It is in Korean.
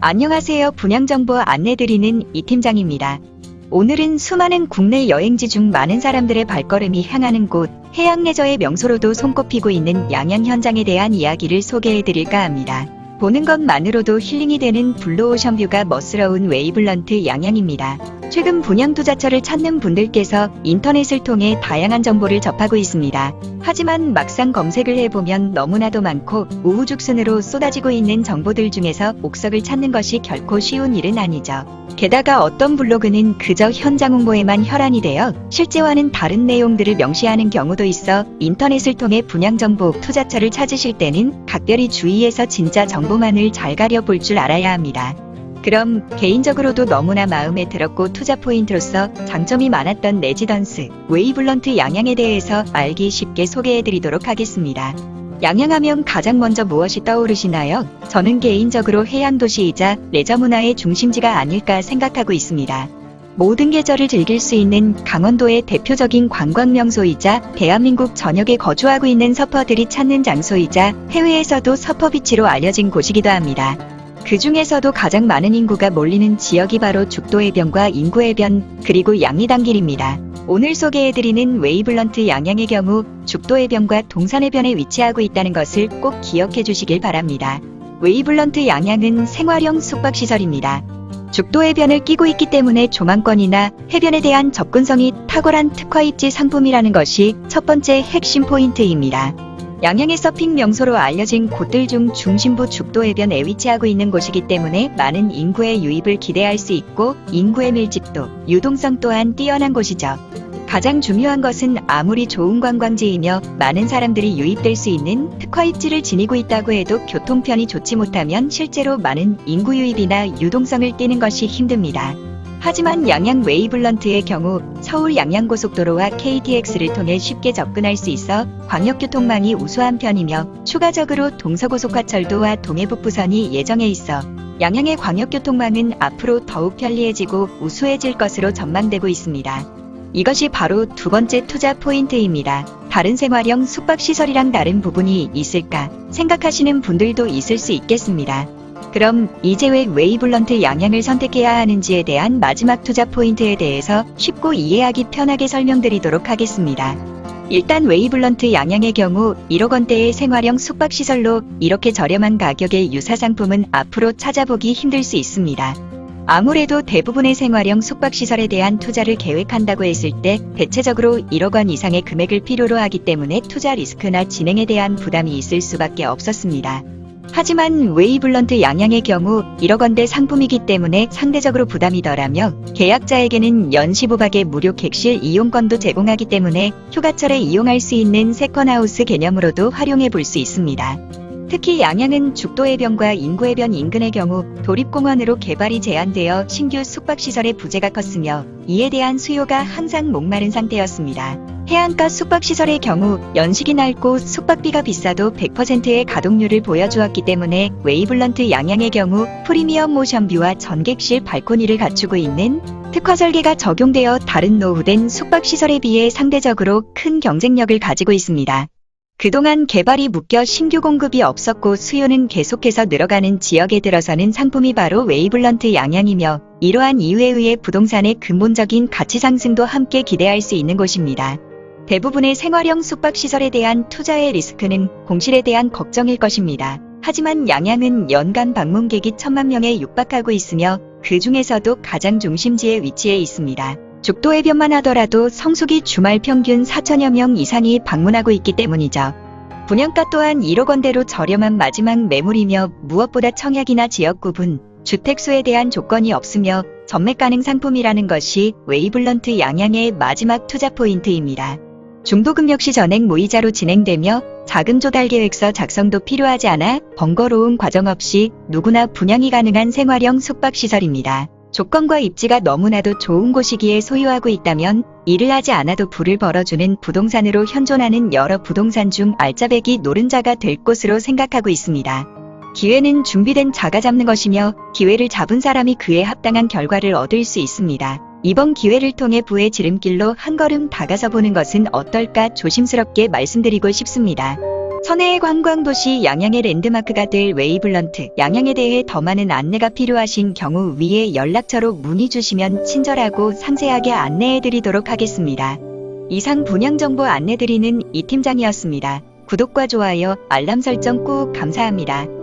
안녕하세요. 분양정보 안내드리는 이 팀장입니다. 오늘은 수많은 국내 여행지 중 많은 사람들의 발걸음이 향하는 곳, 해양레저의 명소로도 손꼽히고 있는 양양 현장에 대한 이야기를 소개해드릴까 합니다. 보는 것만으로도 힐링이 되는 블루오션 뷰가 멋스러운 웨이블런트 양양입니다. 최근 분양 투자처를 찾는 분들께서 인터넷을 통해 다양한 정보를 접하고 있습니다. 하지만 막상 검색을 해보면 너무나도 많고 우후죽순으로 쏟아지고 있는 정보들 중에서 옥석을 찾는 것이 결코 쉬운 일은 아니죠. 게다가 어떤 블로그는 그저 현장 홍보에만 혈안이 되어 실제와는 다른 내용들을 명시하는 경우도 있어 인터넷을 통해 분양 정보, 투자처를 찾으실 때는 각별히 주의해서 진짜 정보만을 잘 가려볼 줄 알아야 합니다. 그럼 개인적으로도 너무나 마음에 들었고 투자 포인트로서 장점이 많았던 레지던스, 웨이블런트 양양에 대해서 알기 쉽게 소개해드리도록 하겠습니다. 양양하면 가장 먼저 무엇이 떠오르시나요? 저는 개인적으로 해양도시이자 레저 문화의 중심지가 아닐까 생각하고 있습니다. 모든 계절을 즐길 수 있는 강원도의 대표적인 관광 명소이자 대한민국 전역에 거주하고 있는 서퍼들이 찾는 장소이자 해외에서도 서퍼비치로 알려진 곳이기도 합니다. 그 중에서도 가장 많은 인구가 몰리는 지역이 바로 죽도해변과 인구해변 그리고 양리단길입니다. 오늘 소개해드리는 웨이블런트 양양의 경우 죽도해변과 동산해변에 위치하고 있다는 것을 꼭 기억해 주시길 바랍니다. 웨이블런트 양양은 생활형 숙박시설입니다. 죽도해변을 끼고 있기 때문에 조망권이나 해변에 대한 접근성이 탁월한 특화 입지 상품이라는 것이 첫 번째 핵심 포인트입니다. 양양의 서핑 명소로 알려진 곳들 중 중심부 죽도 해변에 위치하고 있는 곳이기 때문에 많은 인구의 유입을 기대할 수 있고 인구의 밀집도, 유동성 또한 뛰어난 곳이죠. 가장 중요한 것은 아무리 좋은 관광지이며 많은 사람들이 유입될 수 있는 특화 입지를 지니고 있다고 해도 교통편이 좋지 못하면 실제로 많은 인구 유입이나 유동성을 띠는 것이 힘듭니다. 하지만 양양 웨이블런트의 경우 서울 양양고속도로와 KTX를 통해 쉽게 접근할 수 있어 광역교통망이 우수한 편이며 추가적으로 동서고속화철도와 동해북부선이 예정해 있어 양양의 광역교통망은 앞으로 더욱 편리해지고 우수해질 것으로 전망되고 있습니다. 이것이 바로 두 번째 투자 포인트입니다. 다른 생활형 숙박시설이랑 다른 부분이 있을까 생각하시는 분들도 있을 수 있겠습니다. 그럼 이제 왜 웨이블런트 양양을 선택해야 하는지에 대한 마지막 투자 포인트에 대해서 쉽고 이해하기 편하게 설명드리도록 하겠습니다. 일단 웨이블런트 양양의 경우 1억 원대의 생활형 숙박시설로 이렇게 저렴한 가격의 유사 상품은 앞으로 찾아보기 힘들 수 있습니다. 아무래도 대부분의 생활형 숙박시설에 대한 투자를 계획한다고 했을 때 대체적으로 1억 원 이상의 금액을 필요로 하기 때문에 투자 리스크나 진행에 대한 부담이 있을 수밖에 없었습니다. 하지만 웨이블런트 양양의 경우 1억 원대 상품이기 때문에 상대적으로 부담이 덜하며 계약자에게는 연시부박의 무료 객실 이용권도 제공하기 때문에 휴가철에 이용할 수 있는 세컨하우스 개념으로도 활용해 볼 수 있습니다. 특히 양양은 죽도해변과 인구해변 인근의 경우 도립공원으로 개발이 제한되어 신규 숙박시설의 부재가 컸으며 이에 대한 수요가 항상 목마른 상태였습니다. 해안가 숙박시설의 경우 연식이 넓고 숙박비가 비싸도 100%의 가동률을 보여주었기 때문에 웨이블런트 양양의 경우 프리미엄 모션뷰와 전객실 발코니를 갖추고 있는 특화 설계가 적용되어 다른 노후된 숙박시설에 비해 상대적으로 큰 경쟁력을 가지고 있습니다. 그동안 개발이 묶여 신규 공급이 없었고 수요는 계속해서 늘어가는 지역에 들어서는 상품이 바로 웨이블런트 양양이며 이러한 이유에 의해 부동산의 근본적인 가치 상승도 함께 기대할 수 있는 곳입니다. 대부분의 생활형 숙박시설에 대한 투자의 리스크는 공실에 대한 걱정일 것입니다. 하지만 양양은 연간 방문객이 천만 명에 육박하고 있으며 그 중에서도 가장 중심지에 위치해 있습니다. 죽도 해변만 하더라도 성수기 주말 평균 4천여 명 이상이 방문하고 있기 때문이죠. 분양가 또한 1억 원대로 저렴한 마지막 매물이며 무엇보다 청약이나 지역 구분, 주택수에 대한 조건이 없으며 전매 가능 상품이라는 것이 웨이블런트 양양의 마지막 투자 포인트입니다. 중도금 역시 전액 무이자로 진행되며 자금 조달 계획서 작성도 필요하지 않아 번거로운 과정 없이 누구나 분양이 가능한 생활형 숙박시설입니다. 조건과 입지가 너무나도 좋은 곳이기에 소유하고 있다면 일을 하지 않아도 불을 벌어주는 부동산으로 현존하는 여러 부동산 중 알짜배기 노른자가 될 곳으로 생각하고 있습니다. 기회는 준비된 자가 잡는 것이며 기회를 잡은 사람이 그에 합당한 결과를 얻을 수 있습니다. 이번 기회를 통해 부의 지름길로 한 걸음 다가서 보는 것은 어떨까 조심스럽게 말씀드리고 싶습니다. 천혜의 관광도시 양양의 랜드마크가 될 웨이블런트 양양에 대해 더 많은 안내가 필요하신 경우 위에 연락처로 문의 주시면 친절하고 상세하게 안내해 드리도록 하겠습니다. 이상 분양 정보 안내 드리는 이 팀장이었습니다. 구독과 좋아요, 알람 설정 꾹 감사합니다.